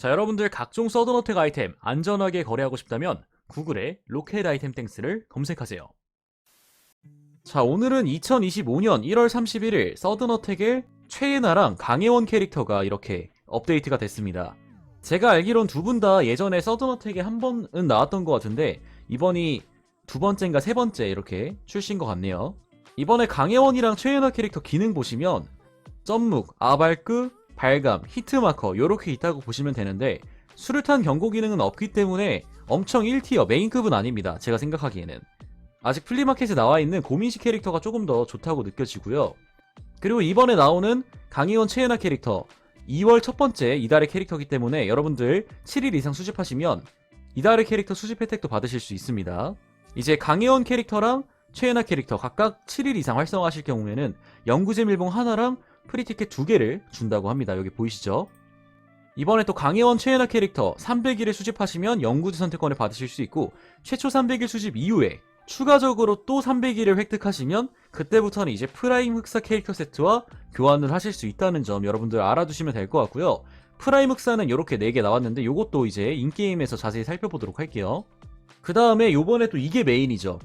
자, 여러분들 각종 서든어택 아이템 안전하게 거래하고 싶다면 구글에 로켓 아이템 땡스를 검색하세요. 자, 오늘은 2025년 1월 31일 서든어택의 최예나랑 강혜원 캐릭터가 이렇게 업데이트가 됐습니다. 제가 알기론 두 분 다 예전에 서든어택에 한 번은 나왔던 것 같은데 이번이 두 번째인가 세 번째 이렇게 출시인 것 같네요. 이번에 강혜원이랑 최예나 캐릭터 기능 보시면 점묵, 아발크, 발감, 히트마커 요렇게 있다고 보시면 되는데 수류탄 경고 기능은 없기 때문에 엄청 1티어 메인급은 아닙니다. 제가 생각하기에는. 아직 플리마켓에 나와 있는 고민식 캐릭터가 조금 더 좋다고 느껴지고요. 그리고 이번에 나오는 강희원 최애나 캐릭터 2월 첫 번째 이달의 캐릭터이기 때문에 여러분들 7일 이상 수집하시면 이달의 캐릭터 수집 혜택도 받으실 수 있습니다. 이제 강혜원 캐릭터랑 최애나 캐릭터 각각 7일 이상 활성화하실 경우에는 영구제 밀봉 하나랑 프리티켓 두 개를 준다고 합니다. 여기 보이시죠? 이번에 또 강혜원 최애나 캐릭터 300일을 수집하시면 영구제 선택권을 받으실 수 있고 최초 300일 수집 이후에 추가적으로 또 300일을 획득하시면 그때부터는 이제 프라임 흑사 캐릭터 세트와 교환을 하실 수 있다는 점 여러분들 알아두시면 될 것 같고요. 프라임 흑사는 이렇게 4개 나왔는데 이것도 이제 인게임에서 자세히 살펴보도록 할게요. 그 다음에 요번에 또 이게 메인이죠.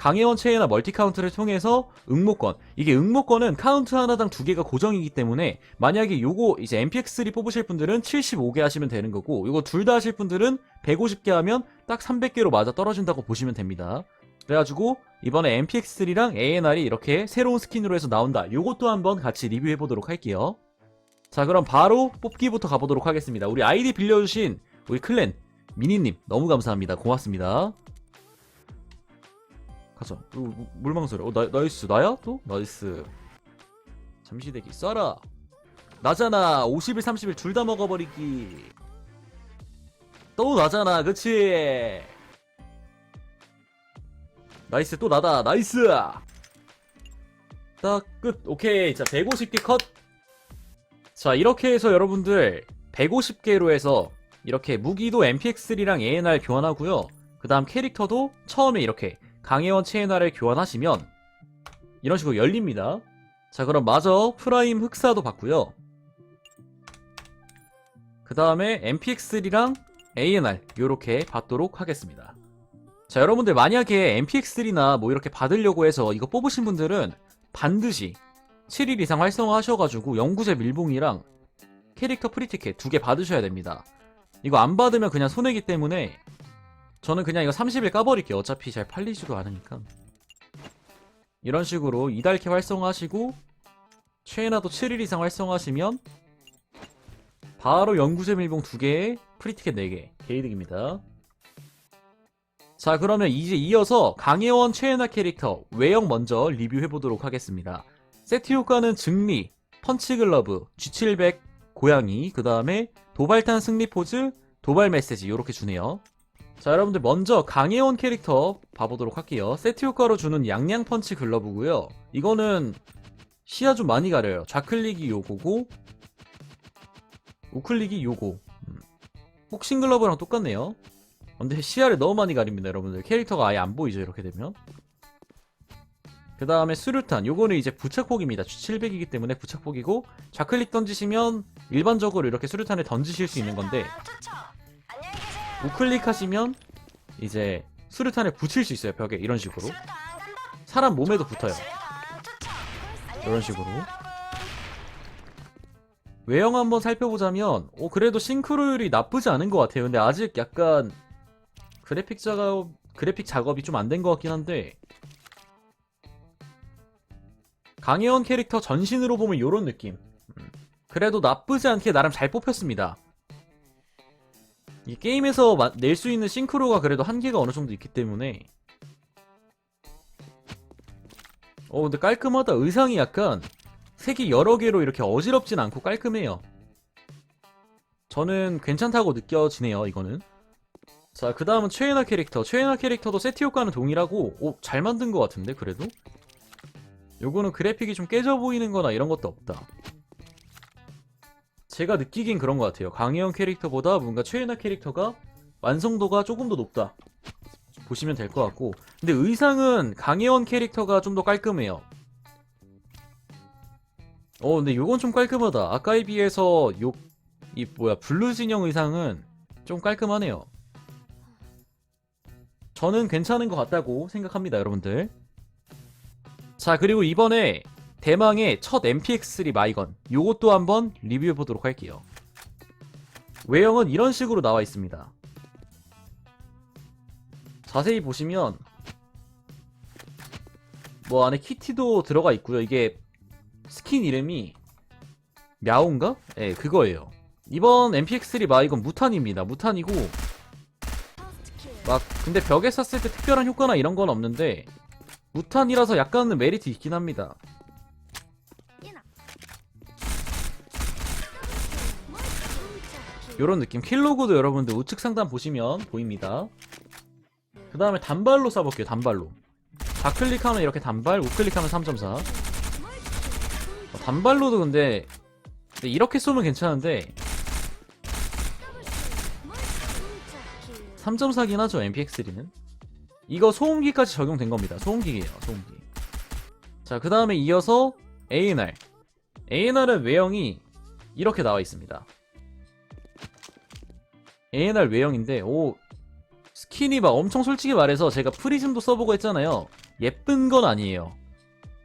강혜원 체이나 멀티 카운트를 통해서 응모권. 이게 응모권은 카운트 하나당 두 개가 고정이기 때문에 만약에 요거 이제 MPX3 뽑으실 분들은 75개 하시면 되는 거고 요거 둘 다 하실 분들은 150개 하면 딱 300개로 맞아 떨어진다고 보시면 됩니다. 그래가지고 이번에 MPX3랑 ANR이 이렇게 새로운 스킨으로 해서 나온다. 요것도 한번 같이 리뷰해 보도록 할게요. 자 그럼 바로 뽑기부터 가보도록 하겠습니다. 우리 아이디 빌려주신 우리 클랜 미니님 너무 감사합니다. 고맙습니다. 가자. 어, 물- 물망소리. 어, 나, 나이스. 나야? 또? 나이스. 잠시 대기. 쏴라. 나잖아. 50일, 30일 둘 다 먹어버리기. 또 나잖아. 그치? 나이스. 또 나다. 나이스! 딱 끝. 오케이. 자, 150개 컷. 자, 이렇게 해서 여러분들 150개로 해서 이렇게 무기도 MPX3랑 ANR 교환하고요. 그 다음 캐릭터도 처음에 이렇게 강혜원 체인화를 교환하시면 이런 식으로 열립니다. 자 그럼 마저 프라임 흑사도 받고요. 그 다음에 MPX3랑 ANR 요렇게 받도록 하겠습니다. 자 여러분들 만약에 MPX3나 뭐 이렇게 받으려고 해서 이거 뽑으신 분들은 반드시 7일 이상 활성화 하셔가지고 영구제 밀봉이랑 캐릭터 프리티켓 두 개 받으셔야 됩니다. 이거 안 받으면 그냥 손해기 때문에 저는 그냥 이거 30일 까버릴게요. 어차피 잘 팔리지도 않으니까. 이런 식으로 이달캐 활성화하시고 최애나도 7일 이상 활성화하시면 바로 연구제 밀봉 2개에 프리티켓 4개 개이득입니다. 자 그러면 이제 이어서 강혜원 최애나 캐릭터 외형 먼저 리뷰해보도록 하겠습니다. 세트 효과는 증리, 펀치글러브, G700, 고양이, 그 다음에 도발탄 승리 포즈, 도발 메시지 이렇게 주네요. 자 여러분들 먼저 강혜원 캐릭터 봐보도록 할게요. 세트 효과로 주는 양양 펀치 글러브고요. 이거는 시야 좀 많이 가려요. 좌클릭이 요거고 우클릭이 요거. 음. 복싱 글러브랑 똑같네요. 근데 시야를 너무 많이 가립니다 여러분들. 캐릭터가 아예 안 보이죠 이렇게 되면. 그 다음에 수류탄. 요거는 이제 부착폭입니다. 700이기 때문에 부착폭이고 좌클릭 던지시면 일반적으로 이렇게 수류탄을 던지실 수 있는 건데 우클릭 하시면 이제 수류탄을 붙일 수 있어요 벽에. 이런 식으로. 사람 몸에도 붙어요. 이런 식으로. 외형 한번 살펴보자면 오 그래도 싱크로율이 나쁘지 않은 것 같아요. 근데 아직 약간 그래픽 작업 그래픽 작업이 좀 안 된 것 같긴 한데. 강혜원 캐릭터 전신으로 보면 이런 느낌. 음, 그래도 나쁘지 않게 나름 잘 뽑혔습니다 이 게임에서 낼 수 있는 싱크로가 그래도 한계가 어느 정도 있기 때문에. 어 근데 깔끔하다. 의상이 약간 색이 여러 개로 이렇게 어지럽진 않고 깔끔해요. 저는 괜찮다고 느껴지네요 이거는. 자 그 다음은 최애나 캐릭터. 최애나 캐릭터도 세트 효과는 동일하고 오, 잘 만든 것 같은데 그래도? 요거는 그래픽이 좀 깨져 보이는 거나 이런 것도 없다 제가 느끼긴 그런 것 같아요. 강혜원 캐릭터보다 뭔가 최애나 캐릭터가 완성도가 조금 더 높다. 보시면 될 것 같고. 근데 의상은 강혜원 캐릭터가 좀 더 깔끔해요. 어, 근데 요건 좀 깔끔하다. 아까에 비해서 요 이 뭐야 블루 진영 의상은 좀 깔끔하네요. 저는 괜찮은 것 같다고 생각합니다, 여러분들. 자, 그리고 이번에 대망의 첫 MPX3 마이건 요것도 한번 리뷰해 보도록 할게요. 외형은 이런 식으로 나와 있습니다. 자세히 보시면 뭐 안에 키티도 들어가 있고요. 이게 스킨 이름이 мя오인가? 예, 네, 그거예요. 이번 MPX3 마이건 무탄입니다. 무탄이고 막 근데 벽에 쐈을 때 특별한 효과나 이런 건 없는데 무탄이라서 약간은 메리트 있긴 합니다. 요런 느낌. 킬로그도 여러분들 우측 상단 보시면 보입니다. 그 다음에 단발로 쏴볼게요 단발로. 좌클릭하면 이렇게 단발 우클릭하면 3.4 어, 단발로도 근데, 근데 이렇게 쏘면 괜찮은데 3.4긴 하죠 MPX3는. 이거 소음기까지 적용된 겁니다. 소음기예요 소음기. 자그 다음에 이어서 ANR ANR은 외형이 이렇게 나와 있습니다 ANR 외형인데 오 스킨이 막 엄청 솔직히 말해서 제가 프리즘도 써보고 했잖아요. 예쁜 건 아니에요.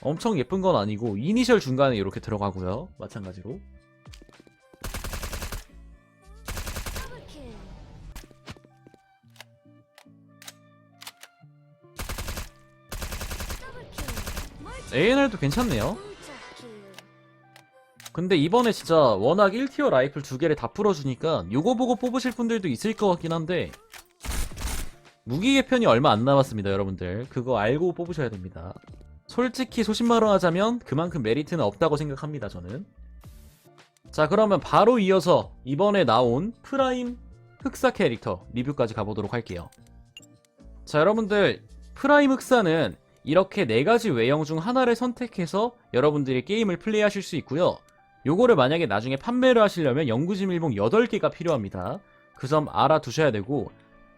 엄청 예쁜 건 아니고 이니셜 중간에 이렇게 들어가고요. 마찬가지로. ANR도 괜찮네요 근데 이번에 진짜 워낙 1티어 라이플 두 개를 다 풀어주니까 요거 보고 뽑으실 분들도 있을 것 같긴 한데 무기 개편이 얼마 안 남았습니다 여러분들. 그거 알고 뽑으셔야 됩니다. 솔직히 소신말로 하자면 그만큼 메리트는 없다고 생각합니다 저는. 자 그러면 바로 이어서 이번에 나온 프라임 흑사 캐릭터 리뷰까지 가보도록 할게요. 자 여러분들. 프라임 흑사는 이렇게 네 가지 외형 중 하나를 선택해서 여러분들이 게임을 플레이하실 수 있고요 요거를 만약에 나중에 판매를 하시려면 연구지 밀봉 8개가 필요합니다 그 점 알아두셔야 되고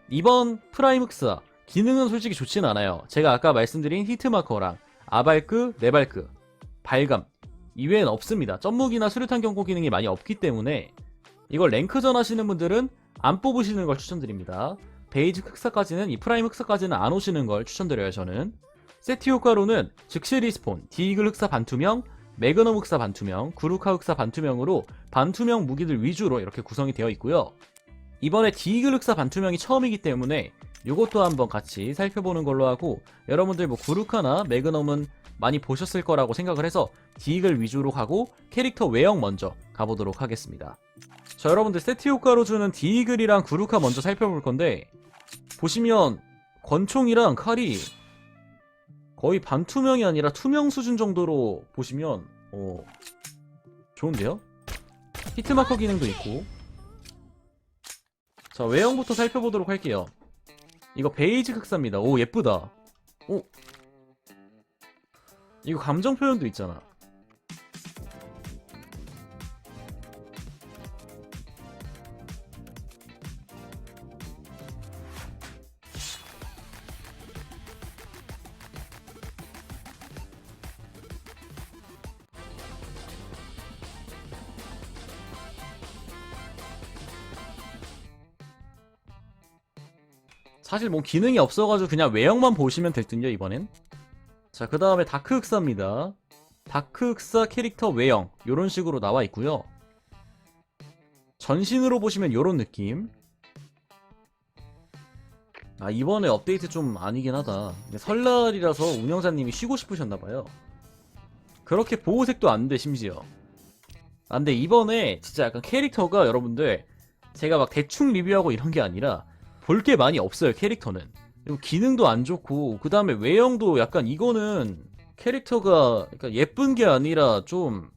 이번 프라임 흑사 기능은 솔직히 좋진 않아요 제가 아까 말씀드린 히트마커랑 아발크, 네발크, 발감 이외엔 없습니다. 점무기나 수류탄 경고 기능이 많이 없기 때문에 이걸 랭크전 하시는 분들은 안 뽑으시는 걸 추천드립니다. 베이직 흑사까지는 이 프라임 흑사까지는 안 오시는 걸 추천드려요 저는. 세티 효과로는 즉시 리스폰, 디이글 흑사 반투명, 매그넘 흑사 반투명, 구루카 흑사 반투명으로 반투명 무기들 위주로 이렇게 구성이 되어 있고요. 이번에 디이글 흑사 반투명이 처음이기 때문에 이것도 한번 같이 살펴보는 걸로 하고 여러분들 뭐 구루카나 매그넘은 많이 보셨을 거라고 생각을 해서 디익을 위주로 가고 캐릭터 외형 먼저 가보도록 하겠습니다. 자 여러분들 세트 효과로 주는 디이글이랑 구루카 먼저 살펴볼 건데 보시면 권총이랑 칼이 거의 반투명이 아니라 투명 수준 정도로 보시면 어 좋은데요? 히트마커 기능도 있고 자 외형부터 살펴보도록 할게요 이거 베이지 흑사입니다. 오 예쁘다. 오 이거 감정 표현도 있잖아. 사실 뭐 기능이 없어가지고 그냥 외형만 보시면 될 듯요 이번엔. 자 그 다음에 다크 흑사입니다. 다크 흑사 캐릭터 외형. 요런 식으로 나와 있고요. 전신으로 보시면 요런 느낌. 아 이번에 업데이트 좀 아니긴 하다. 설날이라서 운영자님이 쉬고 싶으셨나봐요. 그렇게 보호색도 안 돼 심지어. 아 근데 이번에 진짜 약간 캐릭터가 여러분들 제가 막 대충 리뷰하고 이런 게 아니라 볼 게 많이 없어요 캐릭터는. 그리고 기능도 안 좋고 그 다음에 외형도 약간 이거는 캐릭터가 그러니까 예쁜 게 아니라 좀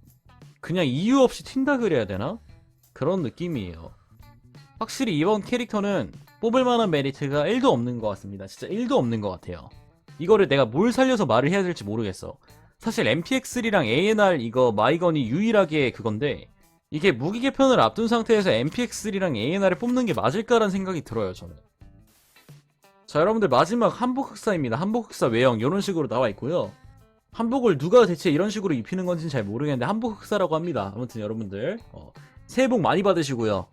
그냥 이유 없이 튄다 그래야 되나? 그런 느낌이에요. 확실히 이번 캐릭터는 뽑을 만한 메리트가 1도 없는 것 같습니다. 진짜 1도 없는 것 같아요. 이거를 내가 뭘 살려서 말을 해야 될지 모르겠어. 사실 MPX3랑 ANR 이거 마이건이 유일하게 그건데 이게 무기 개편을 앞둔 상태에서 MPX3랑 ANR을 뽑는 게 맞을까라는 생각이 들어요 저는 자 여러분들 마지막 한복 흑사입니다 한복 흑사 외형 이런 식으로 나와 있고요 한복을 누가 대체 이런 식으로 입히는 건지는 잘 모르겠는데 한복 흑사라고 합니다 아무튼 여러분들 어, 새해 복 많이 받으시고요.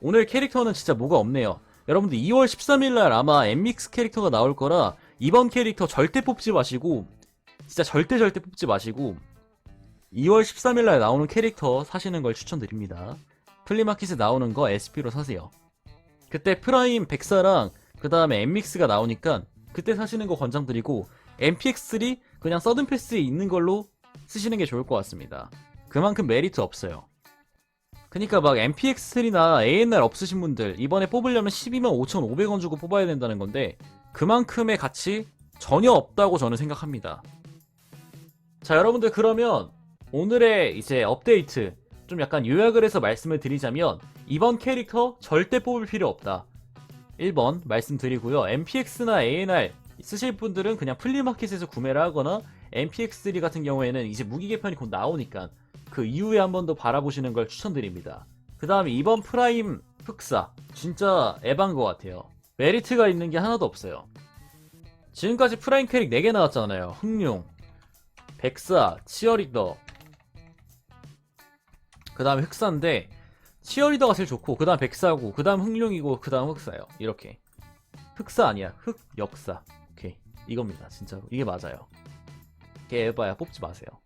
오늘 캐릭터는 진짜 뭐가 없네요. 여러분들 2월 13일날 아마 엠믹스 캐릭터가 나올 거라 이번 캐릭터 절대 뽑지 마시고 진짜 절대 절대 뽑지 마시고 2월 13일날 나오는 캐릭터 사시는 걸 추천드립니다. 플리마켓에 나오는 거 SP로 사세요. 그때 프라임 104랑 그 다음에 엠믹스가 나오니까 그때 사시는 거 권장드리고 MPX3 그냥 서든 패스에 있는 걸로 쓰시는 게 좋을 것 같습니다. 그만큼 메리트 없어요. 그니까 막 MPX3나 ANR 없으신 분들 이번에 뽑으려면 12만 5,500원 주고 뽑아야 된다는 건데 그만큼의 가치 전혀 없다고 저는 생각합니다. 자 여러분들 그러면 오늘의 이제 업데이트 좀 약간 요약을 해서 말씀을 드리자면 이번 캐릭터 절대 뽑을 필요 없다. 1번 말씀드리고요. MPX나 ANR 쓰실 분들은 그냥 플리마켓에서 구매를 하거나 MPX3 같은 경우에는 이제 무기 개편이 곧 나오니까 그 이후에 한 번 더 바라보시는 걸 추천드립니다. 그 다음에 이번 프라임 흑사 진짜 에반 것 같아요. 메리트가 있는 게 하나도 없어요. 지금까지 프라임 캐릭 4개 나왔잖아요. 흑룡, 백사, 치어리더 그 다음에 흑사인데 치어리더가 제일 좋고 그 다음 백사고 그 다음 흑룡이고 그 다음 흑사요. 이렇게 흑사 아니야. 흑 역사. 오케이 이겁니다. 진짜로 이게 맞아요. 걔 에바야 뽑지 마세요.